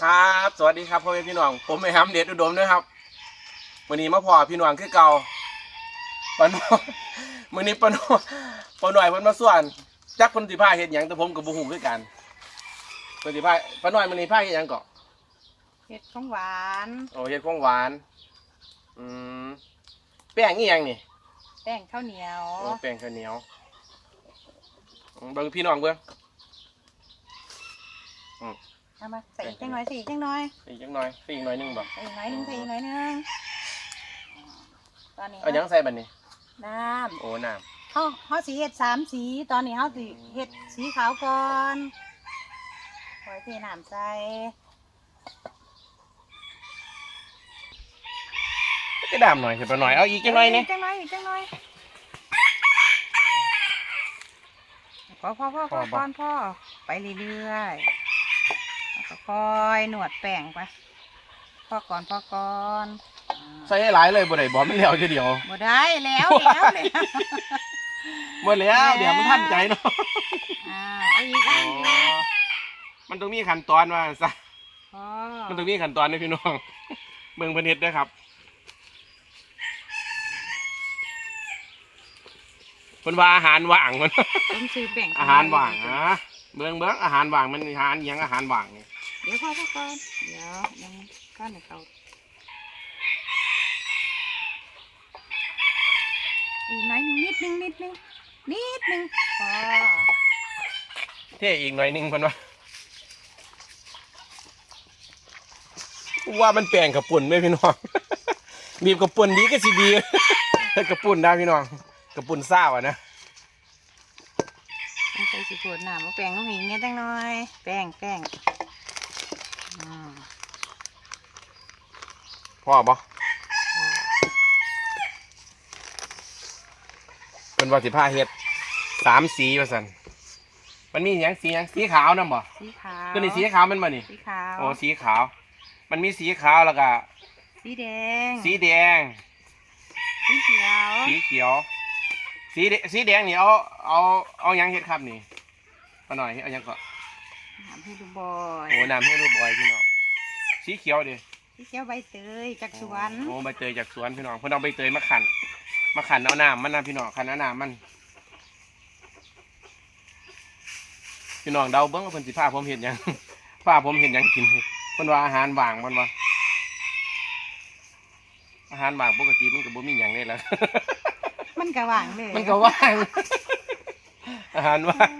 ครับ สวัสดีครับพ่อแม่พี่น้อง ผมไอ้ฮัมเดชอุดมนะครับวันนี้มาพอพี่น้องคือเก่าปานอยมื้อนี้ปานอยปานอยเพิ่นมาส่วนจักเพิ่นสิพาเฮ็ดหยังแต่ผมก็บ่ฮู้คือกันเพิ่นสิพาปานอยมื้อนี้พาเฮ็ดหยังก็เห็ดของหวานโอ้เฮ็ดของหวานอืมแป้งอีหยังนี่แป้งข้าวเหนียวโอ้แป้งข้าวเหนียวอืมเบิ่งพี่น้องเบิ่ง เอามาใส่อีกจังหน่อยใส่อีกจังหน่อยอีกจักหน่อยอีกหน่อยหนึงบ่ใส่อีกหน่อยหนึงใส่อีกหน่อยหนึงตอนนี้เอาหยังใส่บัดนี้ น้โอ้น้ำำเขาเขาสีเห็ดสามสี ตอนนี้เขาสีเห็ดสีขาวก่อนปล่อยเทน้ำใส่ก็ดำหน่อยสิปานอยเอาอีกจักหน่อยนี่จังหน่อยอีกจังหน่อยพอพอพอพอก่อนพ่อไปเรื่อยๆแล้วก็ ค่อยหนวดแป้งไปพ่อก่อนพ่อก่อนอ่าใส่ให้หลายเลยบ่ได้บ่มันแล้วทีเดียวบ่ได้แล้วแล้วเลยบ่แล้วเดี๋ยวมันทันใจเนาะอ่าเอาอีกอันอีกมันต้องมีขั้นตอนว่าซะพอมันต้องมีขั้นตอนนะพี่น้องเบิ่งเพิ่นเฮ็ดเด้อครับเพิ่นว่าอาหารว่างมันต้องซื้อแบ่งอาหารว่างอะเบิ่งเบิ่งอาหารว่างมันอาหารอิหยังอาหารว่างนี่ เดี๋ยวพ่อพ่อก่อนเดี๋ยวยังก้อนในเขาอีกหน่อยหนึงนิดนึงนิดนึงนิดนึงพอเท่อีกหน่อยหนึงเพิ่นว่าว่ามันแปลงกับปุ่นไหมพี่น้อง บีบกับปุ่นดีก็สิดีถ้ากับปุ่นได้พี่น้องกับปุ่นซ่าวอะนะต้องใส่สีขวดน้ำมาแป้งน้องหญิงเนี่ยจังหน่อย แป้งแป้งอืม พ่อบ่เป็นว่าสิผ้าเฮ็ดสามสีว่าสันมันมีหยังสีหยังสีขาวนำบ่สีขาวตัวนี้สีขาวมันบ่นี่สีขาวโอ้สีขาว มันมีสีขาวแล้วก็สีแดง สีแดง สีเขียว สีเขียว สีแดสีแดงนี่เอาเอาเอาหยังเฮ็ดครับนี่ปาหน่อยเอาหยังก็น้ำให้ดูบอยโอ้น้ำให้รูปบอยพี่น้องสีเขียวดิสีเขียวใบเตยจากสวนโอ้ใบเตยจากสวนพี่น้องเพิ่นเอาใบเตยมาขันมาขันเอาน้ำมันนะพี่น้องขันเอาน้ำมัน พี่น้องเดาเบิ้งว่าเพิ่นสิพาผมเห็นหยังพาผมเห็นหยังกินเพิ่นว่าอาหารว่างเพิ่นว่าอาหารว่างปกติมันก็บ่มีหยังเลยล่ะมันกระว่างเลยมันก็ว่าง อาหารว่าง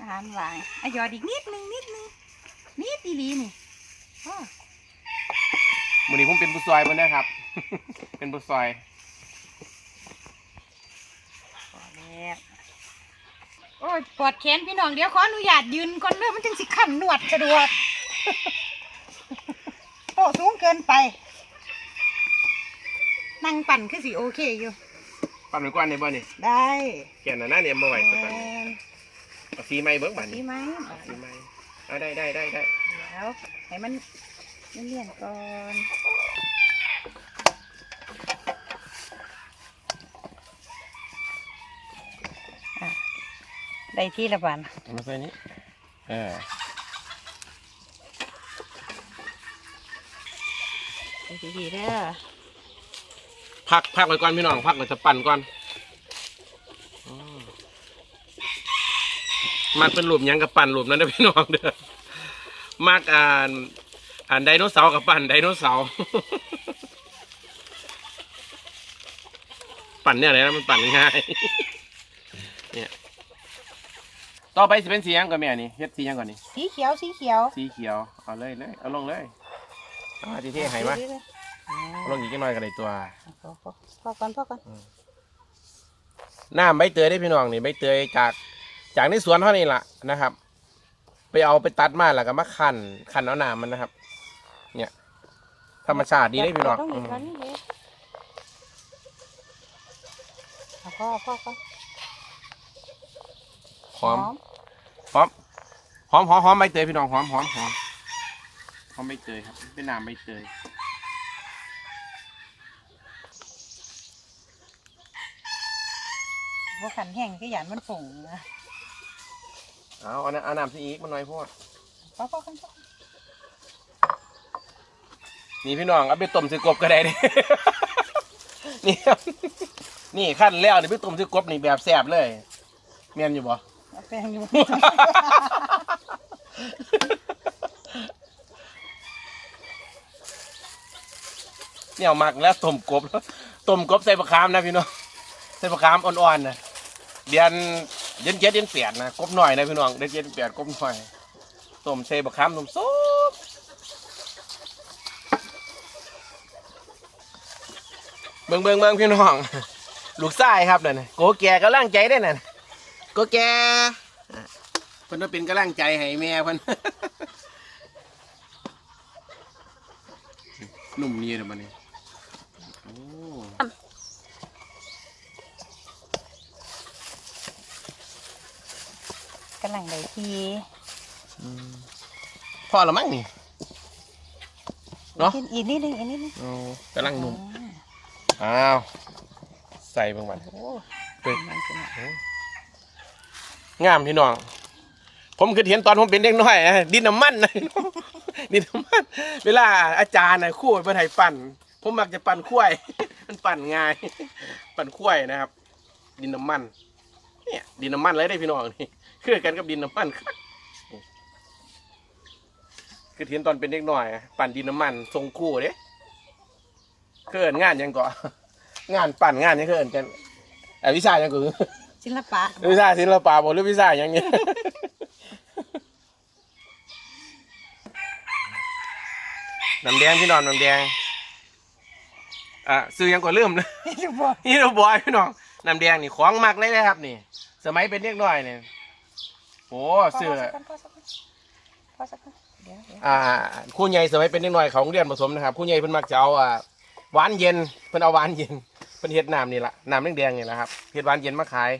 อาหารว่างอะหยอดอีกนิดนึงนิดนึงนิดดีลีนี่อ้อมื้อนี้ผมเป็นผู้ซอยเพิ่นนะครับ เป็นผู้ซอยพอแล้วโอ้ยปวดแขนพี่น้องเดี๋ยวขออนุญาตยืนก่อนเด้อมันจึงสิขันหนวดสะดวกโอ้สูงเกินไป นั่งปั่นคือสิโอเคอยู่ ปั่นไว้ก่อนได้บ่นี่ได้ แก่นน่ะนะเนี่ยบ่ไหวสักแมปันน เอาสีใหม่เบิ่งบัดดีนี้ไหมเอาสีใหม่เอาได้ได้ได้ได้เดี๋ยวให้มันเลี่ยนๆก่อนอะได้ที่ละบันเอามาใส่นี้เออได้ที่ดีเด้อ พักพักไว้ก่อนพี่น้องพักเราจะปั่นก่อนอืม มักเป็นรูปหยังกับปั่นรูปนั้นนะพี่น้องเด้อมักอ่านอ่านไดโนเสาร์กับปั่นไดโนเสาร์ปั่นเนี่ยอะไรนะมันปั่นง่ายเนี่ยต่อไปสิเป็นสีหยังก่อนแม่นี่เฮ็ดสีหยังก่อนนี่สีเขียวสีเขียวสีเขียวเอาเลยเลยเอาลงเลยเอามาที่เท่ให้มาเรื่อยๆอ่าเอาลงอีกจักหน่อยกันเลยตัว พอพอพอก่อนพอก่อนน้ำใบเตยได้พี่น้องนี่ใบเตยจาก จากในสวนเท่านี้ล่ะนะครับ ไปเอาไปตัดมาแล้วก็มาขันขันเอาน้ำมันนะครับ เนี่ย ธรรมชาติดีได้พี่น้องต้องอืมีมกันนี่เลยเอาพ่อพ่อก่อนหอมหอมหอมหอมหอมใบเตยพี่น้องหอมหอมหอมหอมใบเตยครับเป็นน้ำใบเตยพวกขันแห้งก็หยานมันฝุ่งนะ เอาเอาน้ำเอาน้ำซีอีกมันหน่อยพวกพ่อพ่อกันพ่อนี่พี่น้องเอาไปต้มส่กบก็ได้ด้นี่ครับนี่ขั้นแล้วนี่ไปต้มส่กบนี่แบบแซ่บเลยเมียนอยู่บ่ เอาแป้งอยู่ เนี่ยเอามักแล้วต้มกบแล้วต้มกบใส่ปลาคามนะพี่น้องใส่ปลาคามอ่อนๆนะเดือน เดือนเจ็ดเดือนแปดนะกบหน่อยนะพี่น้องเดือนเจ็ดเดือนแปดกบหน่อยต้มใส่ปลาคามต้มซุปเบิ่งเบิ่งเบิ่งพี่น้อง ลูกชายครับนั่นน่ะโกแก่กำลังใจได้นั่นโกแก่เพิ่นว่าเป็นกำลังใจให้แม่เพิ่นหนุ่มนี่นมันนี่โอ้ กำลังได้ทีพอและมั้งนี่เนาะกินอีกนิดนึงอีกนิดนึงโอ้กำลังหนุ่มอ้าวใส่เบางวันโอ้เปิดมันเป็นงามพี่น้อง ผมคือเห็นตอนผมเป็นเด็กน้อยอะดินน้ำมันนะดินน้ำมันเวลาอาจารย์นะคู่เป็นไห้ปั่นผมมักจะปั่นคุ้ยมันปั่นง่าย ปั่นคุ้ยนะครับ ดินน้ำมัน เนี่ย ดินน้ำมันเลยได้พี่น้องนี่ คือกันกับดินน้ำมันครับคือเห็นตอนเป็นเด็กน้อยอะปั่นดินน้ำมันทรงคู่เด้เคยเอินงานหยังก่องานปั่นงานหยังเคยเอินกันเอ่อวิชาหยังก็คือศิลปะวิชาศิลปะบ่หรือวิชาอย่างนี้น้ำแดงพี่น้องน้ำแดงอะซื้อหยังก็ลืมเลยลูกบอกนี่เราบอยพี่น้องน้ำแดงนี่ของมักเลยนะครับนี่ สมัยเป็นเด็กน้อยเนี่ย โอ้ซื้อพอสักคนพอสักคนพอสักคนเดี๋ยวเดี๋ยวอ่าครู่ใหญ่สมัยเป็นเด็กน้อยของโรงเรียนผสมนะครับครู่ใหญ่เพิ่นมักจะเอาอ่าหวานเย็นเพิ่นเอาหวานเย็นเพิ่นเฮ็ดน้ำนี่ละน้ำแดงๆนี่แหละครับเฮ็ดหวานเย็นมาขาย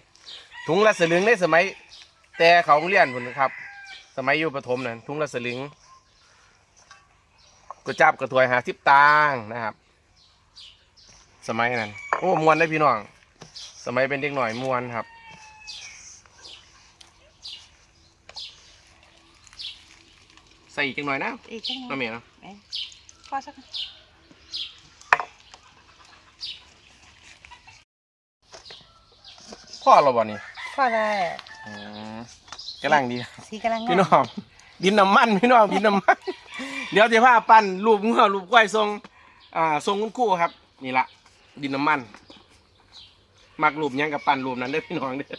ถุงละสลึงในสมัย แต่เขาโรงเรียนพุ่นนะครับ สมัยอยู่ประถมนั่นถุงละสลึงก็จับกระถวยหาสิบตางค์นะครับ สมัยนั้นโอ้มวนได้พี่น้อง สมัยเป็นเด็กหน่อยมวนครับ ใส่อีกจังหน่อยนะอีกจังหน้องวะเมียเนาะเอ้ยพอสักคนพ่อเราบ่นี่พอแล้ว อืมกำลังดี สีกำลังพี่น้องดินน้ำมันพี่น้องดินน้ำมัน เดี๋ยวจะพาปั้นรูปงัวรูปก้อยทรงอ่าทรงคุณครู่ครับนี่ละดินน้ำมันมักรูปหยังกับปั้นรูปนั้นเด้อพี่น้องเด้อ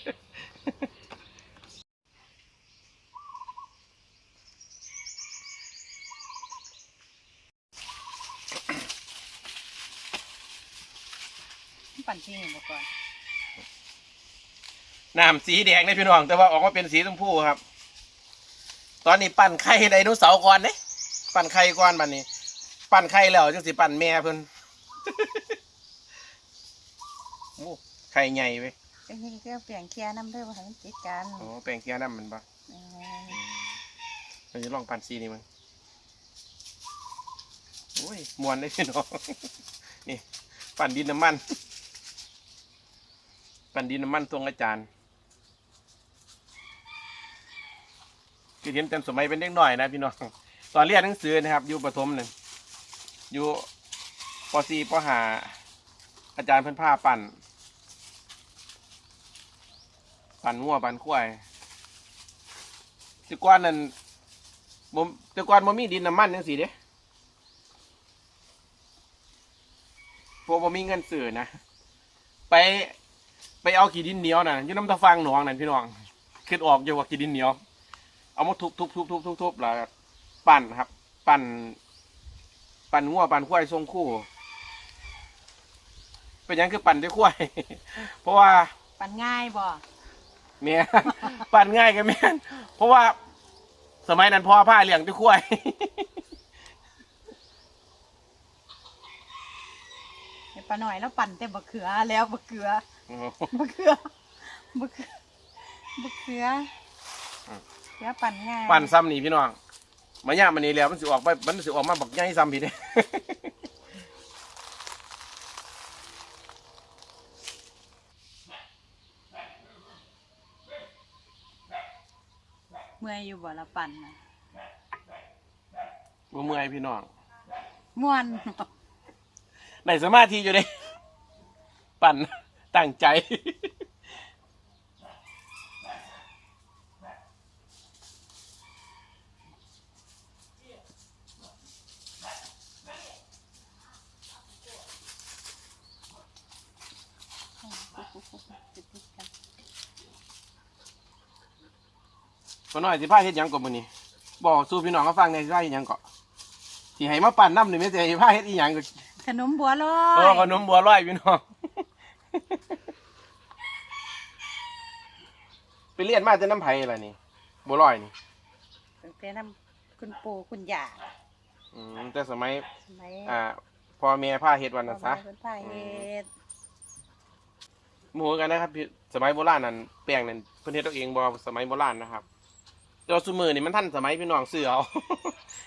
ปั่นที่หมดก่อนน้ำสีแดงนะพี่น้อง แต่ว่าออกมาเป็นสีชมพูครับ ตอนนี้ปั้นไข่ไดโนเสาร์ก่อนเด้ปั้นไข่ก่อนบัดนี้ ปั้นไข่แล้วจังสิปั้นแม่เพิ่นโอ้ไข่ใหญ่เว้ยเป็นนี่ก็เปลี่ยนเคลียร์น้ำเด้อมาให้มันติดกันโอ้แปลงเกียร์น้ำมันปะเออเราจะลองปั่นซีนี่มึงโอ้ยมวนได้พี่น้องนี่ปั่นดินน้ำมัน ปั่นดินน้ำมันตรงอาจารย์คือเห็นเต็มสมัยเป็นเด็กหน่อยนะพี่น้องตอนเรียนหนังสือนะครับ อยู่ประถมหนึ่งอยู่ปสี่ปห้าอาจารย์เพิ่นพาปั่น ปั่นงัวปั่นควายต่ก่อนนั่นบ่ต่ก่อนบ่มีดินน้ำมันจังซี่เด้พวกบ่มีเงินซื้อนะ ไป ไปเอาขี้ดินเหนียวน่ะอยู่น้ำตะฟังหนองนั่นพี่น้องคิดออกอยู่ว่าขี้ดินเหนียว เอามาทุบทุบทุบทุบทุบทุบแล้วปั่นครับ ปั่น ปั่นงัวปั่นควายทรงคู่ เป็นหยังคือปั่นด้วยควาย เพราะว่า ปั่นง่ายบ่แม่น ปั่นง่ายกันแม่นเพราะว่าสมัยนั้นพ่อผ้าเลี้ยงด้วยควายเดี๋ยวป้าหน่อยแล้วปั่นแต่บะเขือแล้วบะเขือ โอ้บะเขือบะเขือบะเขืออืมเขือปั่นง่ายปั่นซ้ำนี่พี่น้องมาย่ามันนี่แล้วมันสิออกไปมันสิออกมาบักใหญ่ซ้ำพี่เด้เมื่อยอยู่บ่ละปั่นน่ะบ่เมื่อยพี่น้องม่วนในสมาธิอยู่เด้ปั่น ตั้งใจพอหน่อยสิพาเฮ็ดหยังก่อนมื้อนี้บอกสู่พี่น้องเขาฟังในอยสิพาเฮ็ดหยังก่อนสิให้มาปั่นน้ำนี่แม่นสิให้พาเฮ็ดอีหยังก็ขนมบัวลอเออยขนมบัวลอยพี่น้อง ไปเรียนมาแต่น้ำไผ่ล่ะนี่บัวลอยนี่ตั้งแต่น้ำคุณปู่คุณย่าอืมแต่สมัย สมัยอ่าพ่อแม่พาเฮ็ดวันนั้นซะพ่อแม่เพิ่นพาเฮ็ดหมู่กันนะครับพี่สมัยโบราณนั่นแป้งนั่นเพิ่นเฮ็ดเอาเองบ่สมัยโบราณนะครับแต่ว่าซุมื้อนี่มันทันสมัยพี่น้องซื้อเอา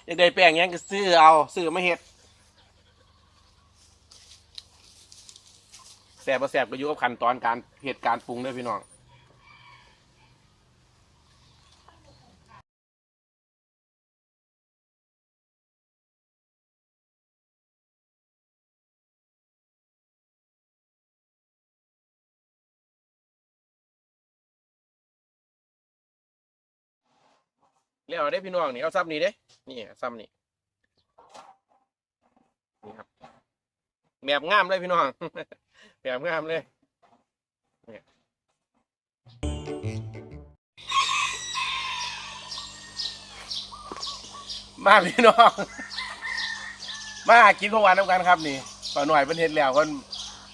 อยากได้แป้งหยังก็ซื้อเอาซื้อมาเฮ็ดแซ่บบ่แซ่บก็อยู่กับขั้นตอนการเฮ็ดการปรุงเด้อพี่น้อง เรียกเอาได้พี่น้องนี่เอาซับนี่เด้ นี่ซับนี่นี่ครับแบบงามเลยพี่น้องแบบงามเลยเนี่ยมาพี่น้องมากินของหวานน้ำกันครับนี่ป้าหน่อยเพิ่นเฮ็ดแล้วเพิ่น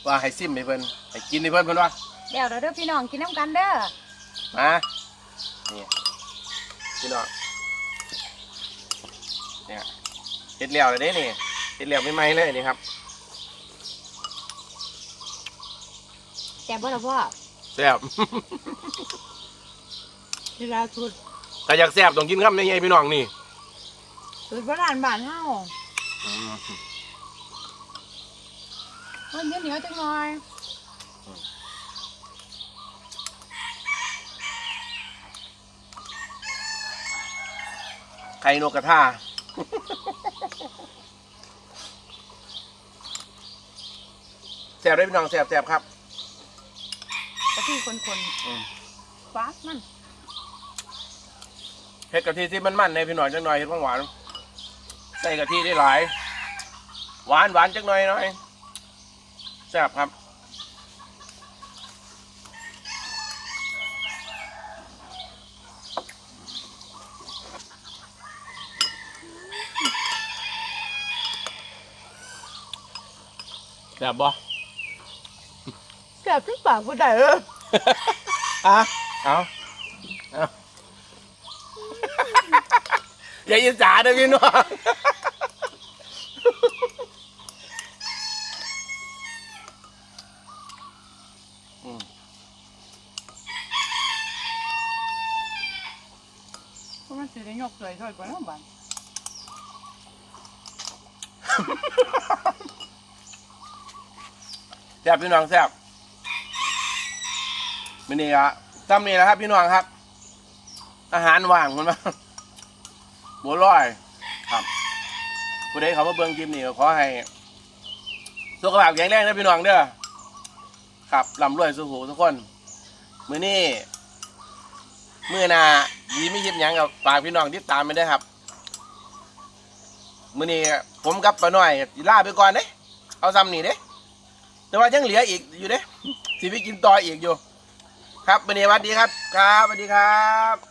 ว่าให้ซิมให้เพิ่นให้กินให้เพิ่นเพิ่นว่าเดี๋ยวเราเด้อพี่น้องกินน้ำกันเด้อมานี่ พี่น้องเนี่ยเฮ็ดแล้วเลยเด้นี่เฮ็ดแล้วไม่ไหมเลยนี่ครับแกบ่ล่ะพ่อแซ่บที่เราสุดถ้าอยากแซ่บต้องกินคำใหญ่ๆพี่น้องนี่สุดโบราณบ้านเฮามันเหนียวๆจังหน่อย ไข่นกกระทาแซ่บได้พี่น้องแซ่บแซ่บครับกะทิคนอืมๆฟ้ามันเฮ็ดกะทิที่มันมันๆในพี่น้องจังหน่อยเฮ็ดหวานๆใส่กะทิได้หลาย หวานหวานจังหน่อยหน่อยแซ่บครับ แซ่บบ่แซ่บทุกปากบ่ได้เอออะเอาเอาอย่าอิจฉาเด้อพี่น้องอืมเพราะมันสิได้ยกเลยถอยกว่าน้ำบ้าน แซ่บพี่น้องแซ่บมินี่อะซ้ำนี่แหละครับ พี่น้องครับ อาหารว่างคนมาบัวลอยครับผู้ใดเขามาเบิ่งคลิปนี้ก็ขอให้สุขภาพแข็งแรงนะพี่น้องเด้อครับร่ำรวยสุขทุกคนมือนี้มือนายีไม่ยิบยังกับฝากพี่น้องติดตามไปด้ครับมือนี้ผมกับป้าน้อยลาไปก่อนเด้เอาซ้ำนี่เด้ แต่ว่ายังเหลืออีกอยู่เด้สิไปกินต่ออีกอยู่ ครับวันนี้วันดีครับ ครับสวัสดีครับ